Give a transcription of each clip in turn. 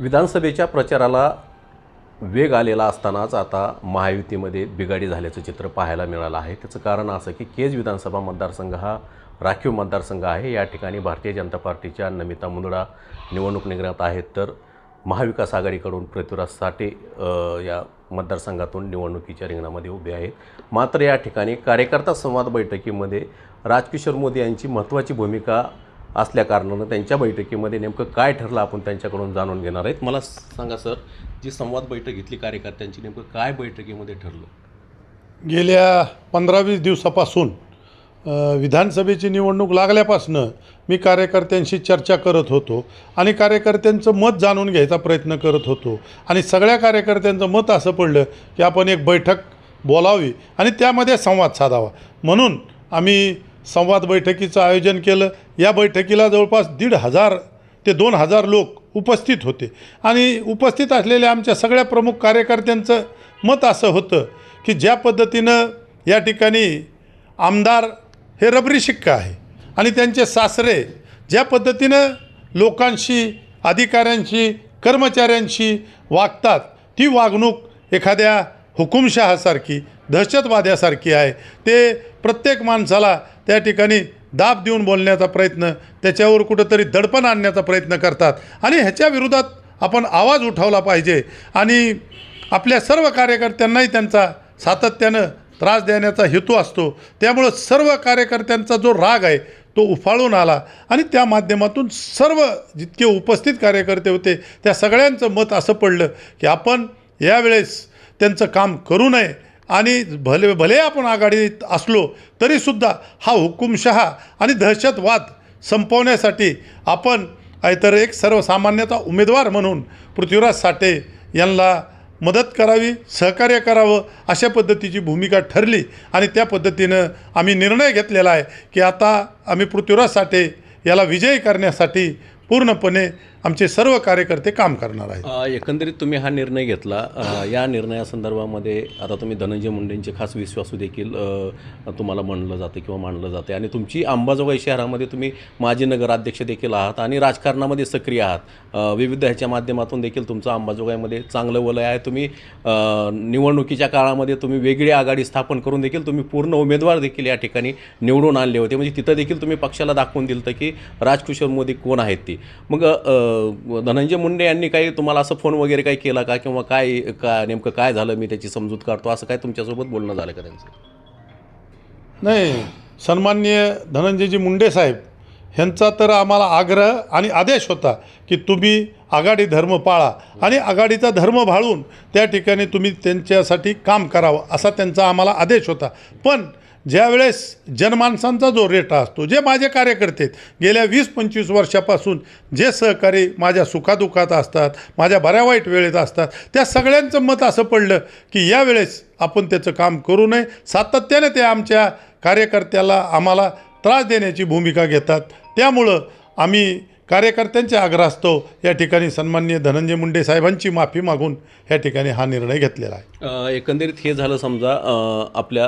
विधानसभेच्या प्रचाराला वेग आलेला असतानाच आता महायुतीमध्ये बिघाडी झाल्याचं चित्र पाहायला मिळालं आहे. त्याचं कारण असं की केज विधानसभा मतदारसंघ हा राखीव मतदारसंघ आहे. या ठिकाणी भारतीय जनता पार्टीच्या नमिता मुंदडा निवडणूक निघण्यात आहेत. तर महाविकास आघाडीकडून पृथ्वीराज साठे या मतदारसंघातून निवडणुकीच्या रिंगणामध्ये उभे आहेत. मात्र या ठिकाणी कार्यकर्ता संवाद बैठकीमध्ये राजकिशोर मोदी यांची महत्त्वाची भूमिका असल्याकारणानं त्यांच्या बैठकीमध्ये नेमकं काय ठरलं आपण त्यांच्याकडून जाणून घेणार आहेत. मला सांगा सर जी संवाद बैठक घेतली कार्यकर्त्यांची नेमकं काय बैठकीमध्ये ठरलं? गेल्या पंधरा वीस दिवसापासून विधानसभेची निवडणूक लागल्यापासनं मी कार्यकर्त्यांशी चर्चा करत होतो आणि कार्यकर्त्यांचं मत जाणून घ्यायचा प्रयत्न करत होतो. आणि सगळ्या कार्यकर्त्यांचं मत असं पडलं की आपण एक बैठक बोलावी आणि त्यामध्ये संवाद साधावा. म्हणून आम्ही संवाद बैठकीचं आयोजन केलं. या बैठकीला जवळपास दीड हजार ते दोन हजार लोक उपस्थित होते. आणि उपस्थित असलेल्या आमच्या सगळ्या प्रमुख कार्यकर्त्यांचं मत असं होतं की ज्या पद्धतीनं या ठिकाणी आमदार हे रबरी शिक्का आहे आणि त्यांचे सासरे ज्या पद्धतीनं लोकांशी अधिकाऱ्यांशी कर्मचाऱ्यांशी वागतात ती वागणूक एखाद्या हुकुमशहासारखी दहशतवाद्यासारखी आहे. ते प्रत्येक माणसाला त्या ठिकाणी दाब देऊन बोलण्याचा प्रयत्न त्याच्यावर कुठंतरी दडपण आणण्याचा प्रयत्न करतात. आणि ह्याच्या विरोधात आपण आवाज उठवला पाहिजे. आणि आपल्या सर्व कार्यकर्त्यांनाही त्यांचा सातत्यानं त्रास देण्याचा हेतू असतो. त्यामुळं सर्व कार्यकर्त्यांचा जो राग आहे तो उफाळून आला. आणि त्या माध्यमातून सर्व जितके उपस्थित कार्यकर्ते होते त्या सगळ्यांचं मत असं पडलं की आपण यावेळेस त्यांचं काम करू नये. आणि भले भले आपण आघाडीत असलो तरीसुद्धा हा हुकुमशहा आणि दहशतवाद संपवण्यासाठी आपण तर एक सर्वसामान्यता उमेदवार म्हणून पृथ्वीराज साठे यांना मदत करावी सहकार्य करावं अशा पद्धतीची भूमिका ठरली आणि त्या पद्धतीनं आम्ही निर्णय घेतलेला आहे की आता आम्ही पृथ्वीराज साठे याला विजयी करण्यासाठी पूर्णपणे आमचे सर्व कार्यकर्ते काम करणार आहेत. अ, एकंदरीत तुम्ही हा निर्णय घेतला. अ, या निर्णयासंदर्भामध्ये आता तुम्ही धनंजय मुंडेंचे खास विश्वासू देखील अ, तुम्हाला म्हणलं जातं किंवा मानलं जाते. आणि तुमची अंबाजोगाई शहरामध्ये तुम्ही माजी नगराध्यक्ष देखील आहात आणि राजकारणामध्ये सक्रिय आहात. अ, विविध ह्याच्या माध्यमातून देखील तुमचं अंबाजोगाईमध्ये चांगलं वलय आहे. तुम्ही अ, निवडणुकीच्या काळामध्ये तुम्ही वेगळी आघाडी स्थापन करून देखील तुम्ही पूर्ण उमेदवार देखील या ठिकाणी निवडून आणले होते. म्हणजे तिथं देखील तुम्ही पक्षाला दाखवून दिलं होतं की राजकिशोर मोदी कोण आहेत ती. मग अ, धनंजय मुंडे यांनी काही तुम्हाला असं फोन वगैरे काही केला का? किंवा काय का नेमकं काय झालं? मी त्याची समजूत काढतो. असं काय तुमच्यासोबत बोलणं झालं का त्यांचं? नाही सन्माननीय धनंजयजी मुंडे साहेब ह्यांचा तर आम्हाला आग्रह आणि आदेश होता की तुम्ही आघाडी धर्म पाळा आणि आघाडीचा धर्म भाळून त्या ठिकाणी तुम्ही त्यांच्यासाठी काम करावं असा त्यांचा आम्हाला आदेश होता. पण ज्यावेळेस जनमानसांचा जो रेटा असतो जे माझे कार्यकर्ते आहेत गेल्या वीस पंचवीस वर्षापासून जे सहकारी माझ्या सुखादुखात असतात माझ्या बऱ्या वाईट वेळेत असतात त्या सगळ्यांचं मत असं पडलं की यावेळेस आपण त्याचं काम करू नये. सातत्याने ते आमच्या कार्यकर्त्याला आम्हाला त्रास देण्याची भूमिका घेतात. त्यामुळं आम्ही कार्यकर्त्यांच्या आग्रहास्तव या ठिकाणी सन्मान्य धनंजय मुंडे साहेबांची माफी मागून या ठिकाणी हा निर्णय घेतलेला आहे. एकंदरीत हे झालं समजा आपल्या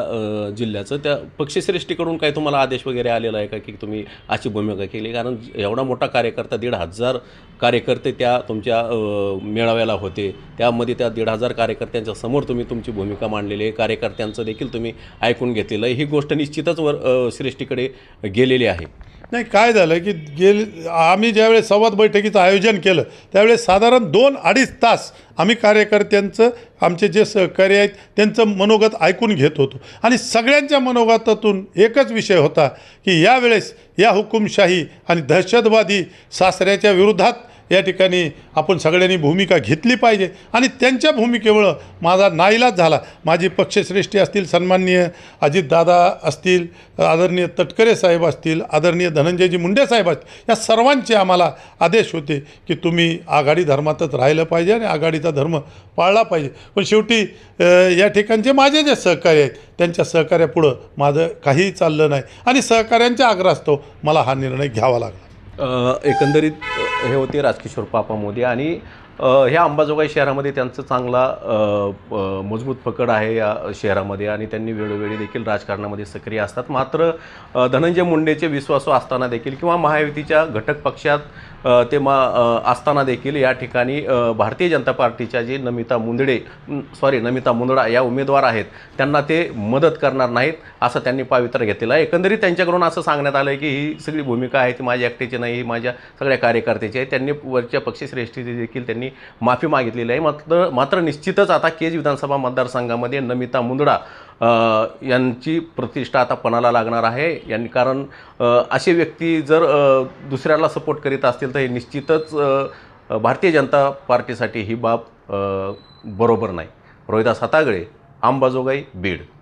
जिल्ह्याचं. त्या पक्षश्रेष्ठीकडून काही तुम्हाला आदेश वगैरे आलेला आहे का की तुम्ही अशी भूमिका केली? कारण एवढा मोठा कार्यकर्ता दीड हजार कार्यकर्ते त्या तुमच्या मेळाव्याला होते. त्यामध्ये त्या दीड हजार कार्यकर्त्यांच्या समोर तुम्ही तुमची भूमिका मांडलेली आहे. कार्यकर्त्यांचं देखील तुम्ही ऐकून घेतलेलं आहे. ही गोष्ट निश्चितच वर श्रेष्ठीकडे गेलेली आहे. नाही काय झालं की गेली आम्ही ज्यावेळेस संवाद बैठकीचं आयोजन केलं त्यावेळेस साधारण दोन अडीच तास आम्ही कार्यकर्त्यांचं आमचे जे सहकार्य आहेत त्यांचं मनोगत ऐकून घेत होतो. आणि सगळ्यांच्या मनोगतातून एकच विषय होता की यावेळेस या हुकुमशाही आणि दहशतवादी सासऱ्याच्या विरोधात या ठिकाणी आपण सगळ्यांनी भूमिका घेतली पाहिजे. आणि त्यांच्या भूमिकेमुळं माझा नाईलाज झाला. माझी पक्षश्रेष्ठी असतील सन्माननीय अजितदादा असतील आदरणीय तटकरे साहेब असतील आदरणीय धनंजयजी मुंडे साहेब असतील या सर्वांचे आम्हाला आदेश होते की तुम्ही आघाडी धर्मातच राहिलं पाहिजे आणि आघाडीचा धर्म पाळला पाहिजे. पण शेवटी या ठिकाणचे माझे जे सहकारी आहेत त्यांच्या सहकार्यापुढं माझं काहीही चाललं नाही. आणि सहकाऱ्यांच्या आग्रहास्तव मला हा निर्णय घ्यावा लागला. एकंदरीत हे होते राजकिशोर पापा मोदी आणि ह्या अंबाजोगाई शहरामध्ये त्यांचं चांगला मजबूत पकड आहे या शहरामध्ये आणि त्यांनी वेळोवेळी देखील राजकारणामध्ये सक्रिय असतात. मात्र धनंजय मुंडेचे विश्वासू असताना देखील किंवा महायुतीच्या घटक पक्षात ते मा असताना देखील या ठिकाणी भारतीय जनता पार्टीच्या जे नमिता मुंदडे सॉरी नमिता मुंदडा या उमेदवार आहेत त्यांना ते मदत करणार नाहीत असं त्यांनी पावित्र्य घेतलेलं आहे. एकंदरीत त्यांच्याकडून असं सांगण्यात आलं आहे की ही सगळी भूमिका आहे ती माझ्या एकट्याची नाही ही माझ्या सगळ्या कार्यकर्त्याची आहे. त्यांनी वरच्या पक्षश्रेष्ठीची देखील त्यांनी माफी मागितलेली आहे. मात्र मात्र निश्चितच आता केज विधानसभा मतदारसंघामध्ये नमिता मुंदडा यांची प्रतिष्ठा आता पणाला लागणार आहे. यांनी कारण असे व्यक्ती जर दुसऱ्याला सपोर्ट करीत असतील तर हे निश्चितच भारतीय जनता पार्टीसाठी ही बाब बरोबर नाही. रोहिदास हातागळे अंबाजोगाई बीड.